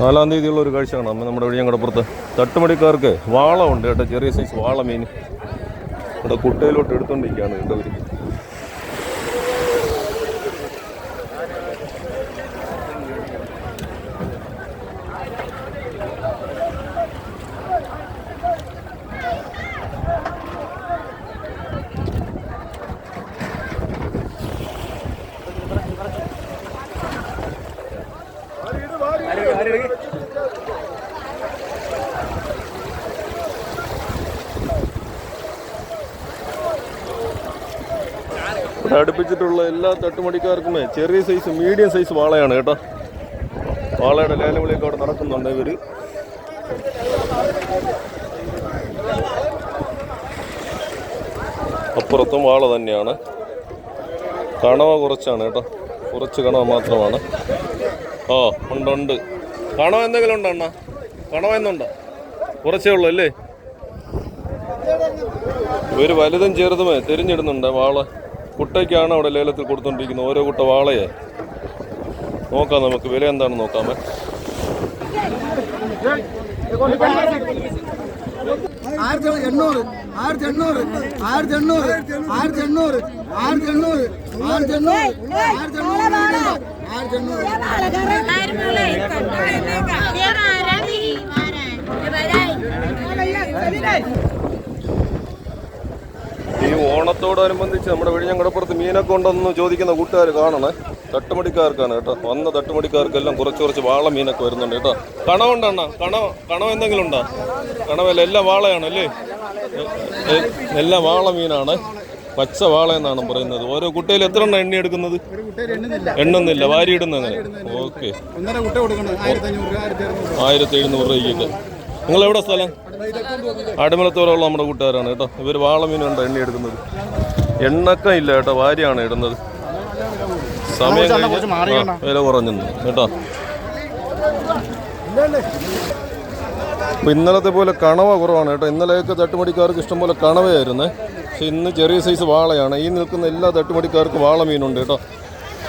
നാലാം തീയതിയുള്ള ഒരു കാഴ്ച കാണാം നമ്മുടെ വിഴിഞ്ഞങ്കടപ്പുറത്ത് തട്ടുമടിക്കാർക്ക് വാള ഉണ്ട് കേട്ടോ. ചെറിയ സൈസ് വാള മീൻ. ഇവിടെ കുട്ടയിലോട്ട് എടുത്തുകൊണ്ടിരിക്കുകയാണ് കേട്ടോ ഇവിടെ അടുപ്പിച്ചിട്ടുള്ള എല്ലാ തട്ടുമടിക്കാർക്കുമേ ചെറിയ സൈസ് മീഡിയം സൈസ് വാളയാണ് കേട്ടോ. വാളയുടെ ലേലവിളിയൊക്കെ അവിടെ നടക്കുന്നുണ്ട് ഇവർ. അപ്പുറത്തും വാള തന്നെയാണ്. കണവ കുറച്ചാണ് കേട്ടോ. കുറച്ച് കണവ മാത്രമാണ്. ഓ ഉണ്ട് ഉണ്ട്. കണവ എന്തെങ്കിലും ഉണ്ടോ അണ്ണ? കണവ എന്നുണ്ടോ കുറച്ചേ ഉള്ളൂ അല്ലേ? ഇവർ വലുതും ചെറുതുമേ തിരിഞ്ഞിടുന്നുണ്ട് വാള. കുട്ടയ്ക്കാണ് അവിടെ ലേലത്തിൽ കൊടുത്തോണ്ടിരിക്കുന്നത് ഓരോ കുട്ട വാളയെ. നോക്കാം നമുക്ക് വില എന്താണെന്ന് നോക്കാമേ. ആയിരത്തി എണ്ണൂറ് ആയിരത്തി എണ്ണൂറ് ആയിരത്തി എണ്ണൂറ് ആയിരത്തി എണ്ണൂറ് ആയിരത്തി എണ്ണൂറ് ആയിരത്തി എണ്ണൂറ് ആയിരത്തി എണ്ണൂറ് ആയിരത്തി എണ്ണൂറ്. ഈ ഓണത്തോടനുബന്ധിച്ച് നമ്മുടെ വിഴിഞ്ഞങ്കടപ്പുറത്ത് മീനൊക്കെ ഉണ്ടെന്ന് ചോദിക്കുന്ന കൂട്ടുകാർ കാണണേ. തട്ടുമടിക്കാർക്കാണ് കേട്ടോ. വന്ന തട്ടുമടിക്കാർക്കെല്ലാം കുറച്ച് കുറച്ച് വാള മീനൊക്കെ വരുന്നുണ്ട് കേട്ടോ. കണവുണ്ടണ്ണ കണവ? കണവ് എന്തെങ്കിലും ഉണ്ടോ? കണവല്ല എല്ലാം വാളയാണ് അല്ലേ? എല്ലാം വാള മീനാണ്. പച്ച വാള എന്നാണ് പറയുന്നത്. ഓരോ കുട്ടയിൽ എത്ര എണ്ണ എണ്ണി എടുക്കുന്നത്? എണ്ണുന്നില്ല. വാരി ഇടുന്ന അങ്ങനെ. ഓക്കെ. ആയിരത്തി എഴുന്നൂറ് രൂപയ്ക്ക്. നിങ്ങൾ എവിടെ സ്ഥലം? അടിമലത്തോരമുള്ള നമ്മുടെ കൂട്ടുകാരാണ് കേട്ടോ. ഇവർ വാളമീനുണ്ട് എണ്ണ എടുക്കുന്നത്. എണ്ണക്ക ഇല്ല കേട്ടോ വാരിയാണ് ഇടുന്നത്. സമയം വില കുറഞ്ഞെന്ന് കേട്ടോ. ഇന്നലത്തെ പോലെ കണവ കുറവാണ് കേട്ടോ. ഇന്നലെയൊക്കെ തട്ടുമടിക്കാർക്ക് ഇഷ്ടം പോലെ കണവയായിരുന്നേ. പക്ഷെ ഇന്ന് ചെറിയ സൈസ് വാളയാണ്. ഈ നിൽക്കുന്ന എല്ലാ തട്ടുമടിക്കാർക്കും വാള മീനുണ്ട് കേട്ടോ.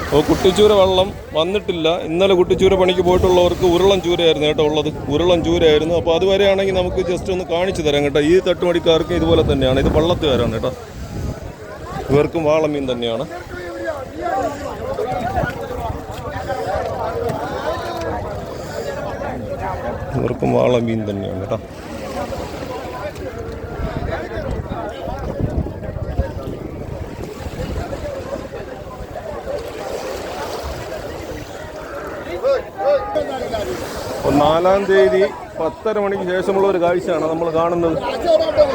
അപ്പോൾ കുട്ടിച്ചൂര വള്ളം വന്നിട്ടില്ല. ഇന്നലെ കുട്ടിച്ചൂര പണിക്ക് പോയിട്ടുള്ളവർക്ക് ഉരുളൻ ചൂരയായിരുന്നു കേട്ടോ ഉള്ളത്. ഉരുളൻ ചൂരയായിരുന്നു. അപ്പോൾ അതുവരെയാണെങ്കിൽ നമുക്ക് ജസ്റ്റ് ഒന്ന് കാണിച്ചു തരാം കേട്ടോ. ഈ തട്ടുമടിക്കാർക്ക് ഇതുപോലെ തന്നെയാണ്. ഇത് വള്ളത്തുകാരാണ് കേട്ടോ. ഇവർക്കും വാളമീൻ തന്നെയാണ്. ഇവർക്കും വാളമീൻ തന്നെയാണ് കേട്ടോ. നാലാം തീയതി പത്തര മണിക്ക് ശേഷമുള്ള ഒരു കാഴ്ചയാണ് നമ്മൾ കാണുന്നത്.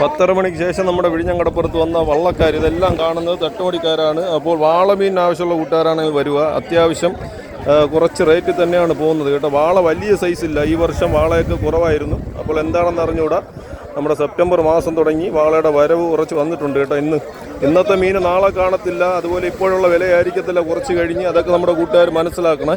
പത്തര മണിക്ക് ശേഷം നമ്മുടെ വിഴിഞ്ഞങ്കടപ്പുറത്ത് വന്ന വള്ളക്കാർ ഇതെല്ലാം കാണുന്നത് തട്ടുമടിക്കാരാണ് അപ്പോൾ വാളമീൻ ആവശ്യമുള്ള കൂട്ടുകാരാണ് വരിക. അത്യാവശ്യം കുറച്ച് റേറ്റ് തന്നെയാണ് പോകുന്നത് കേട്ടോ. വാള വലിയ സൈസില്ല ഈ വർഷം വാളയൊക്കെ കുറവായിരുന്നു. അപ്പോൾ എന്താണെന്ന് അറിഞ്ഞുകൂടാ? നമ്മുടെ സെപ്റ്റംബർ മാസം തുടങ്ങി വാളയുടെ വരവ് കുറച്ച് വന്നിട്ടുണ്ട് കേട്ടോ ഇന്ന്. ഇന്നത്തെ മീൻ നാളെ കാണത്തില്ല. അതുപോലെ ഇപ്പോഴുള്ള വിലയായിരിക്കത്തില്ല കുറച്ച് കഴിഞ്ഞ്. അതൊക്കെ നമ്മുടെ കൂട്ടുകാർ മനസ്സിലാക്കണേ.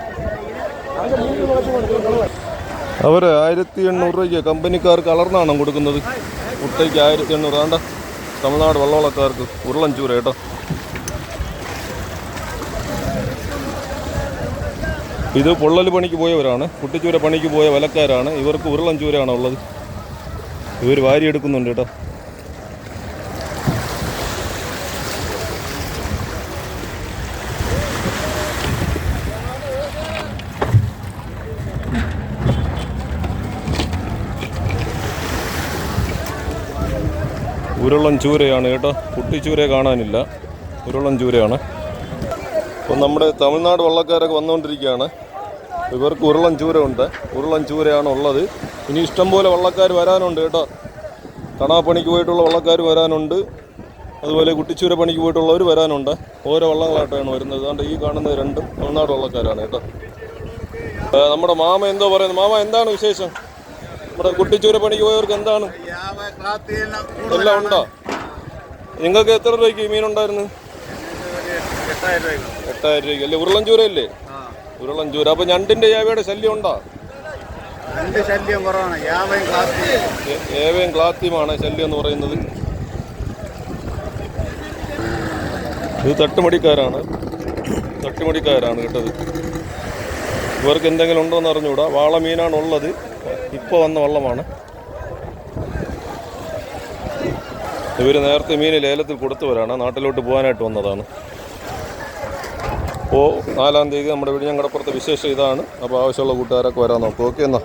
അവർ ആയിരത്തി എണ്ണൂറ് രൂപയ്ക്ക് കമ്പനിക്കാർ കളർന്നാണ് കൊടുക്കുന്നത്. കുട്ടയ്ക്ക് ആയിരത്തി എണ്ണൂറ്. ആണ്ട തമിഴ്നാട് വള്ളവളക്കാർക്ക് ഉരുളൻ ചൂര കേട്ടോ. ഇത് പൊള്ളൽ പണിക്ക് പോയവരാണ്. കുട്ടിച്ചൂര പണിക്ക് പോയ വലക്കാരാണ്. ഇവർക്ക് ഉരുളൻ ഉള്ളത് ഇവർ വാരിയെടുക്കുന്നുണ്ട് കേട്ടോ. ഉരുളൻ ചൂരയാണ് കേട്ടോ. കുട്ടിച്ചൂര കാണാനില്ല. ഉരുളം ചൂരയാണ്. അപ്പോൾ നമ്മുടെ തമിഴ്നാട് വള്ളക്കാരൊക്കെ വന്നുകൊണ്ടിരിക്കുകയാണ്. ഇവർക്ക് ഉരുളം ചൂര ഉണ്ട് ഉരുളം ചൂരയാണ് ഉള്ളത്. ഇനി ഇഷ്ടംപോലെ വള്ളക്കാർ വരാനുണ്ട് കേട്ടോ. കണാപ്പണിക്ക് പോയിട്ടുള്ള വള്ളക്കാർ വരാനുണ്ട്. അതുപോലെ കുട്ടിച്ചൂര പണിക്ക് പോയിട്ടുള്ളവർ വരാനുണ്ട്. ഓരോ വള്ളങ്ങളായിട്ടാണ് വരുന്നത്. അതുകൊണ്ട് ഈ കാണുന്ന രണ്ടും തമിഴ്നാട് വള്ളക്കാരാണ് കേട്ടോ. നമ്മുടെ മാമ എന്തോ പറയുന്നത് മാമ എന്താണ് വിശേഷം? നമ്മുടെ കുട്ടിച്ചൂര പണിക്ക് പോയവർക്ക് എന്താണ്? എല്ലാം ഉണ്ടോ? നിങ്ങൾക്ക് എത്ര രൂപയ്ക്ക് മീൻ ഉണ്ടായിരുന്നു? എട്ടായിരം രൂപയ്ക്ക്. അല്ലേ ഉരുളഞ്ചൂര അല്ലേ ചൂര അപ്പൊ ഞണ്ടിന്റെ യാവയുടെ ശല്യം ഉണ്ടോ? ശല്യം കുറവാണ്. ഏവയും ക്ലാത്തിയുമാണ് ശല്യം എന്ന് പറയുന്നത്. ഇത് തട്ടുമടിക്കാരാണ്. തട്ടുമടിക്കാരാണ് കേട്ടത്. ഇവർക്ക് എന്തെങ്കിലും ഉണ്ടോ എന്ന് അറിഞ്ഞുകൂടാ. വാള മീനാണ് ഉള്ളത് ഇപ്പോൾ വന്ന വള്ളമാണ്. ഇവർ നേരത്തെ മീൻ ലേലത്തിൽ കൊടുത്തവരാണ്. നാട്ടിലോട്ട് പോകാനായിട്ട് വന്നതാണ്. ഓ നാലാം തീയതി നമ്മുടെ വിഴിഞ്ഞം കടപ്പുറത്തെ വിശേഷം ഇതാണ്. അപ്പോൾ ആവശ്യമുള്ള കൂട്ടുകാരൊക്കെ വരാൻ നോക്കും. ഓക്കെ എന്നാ.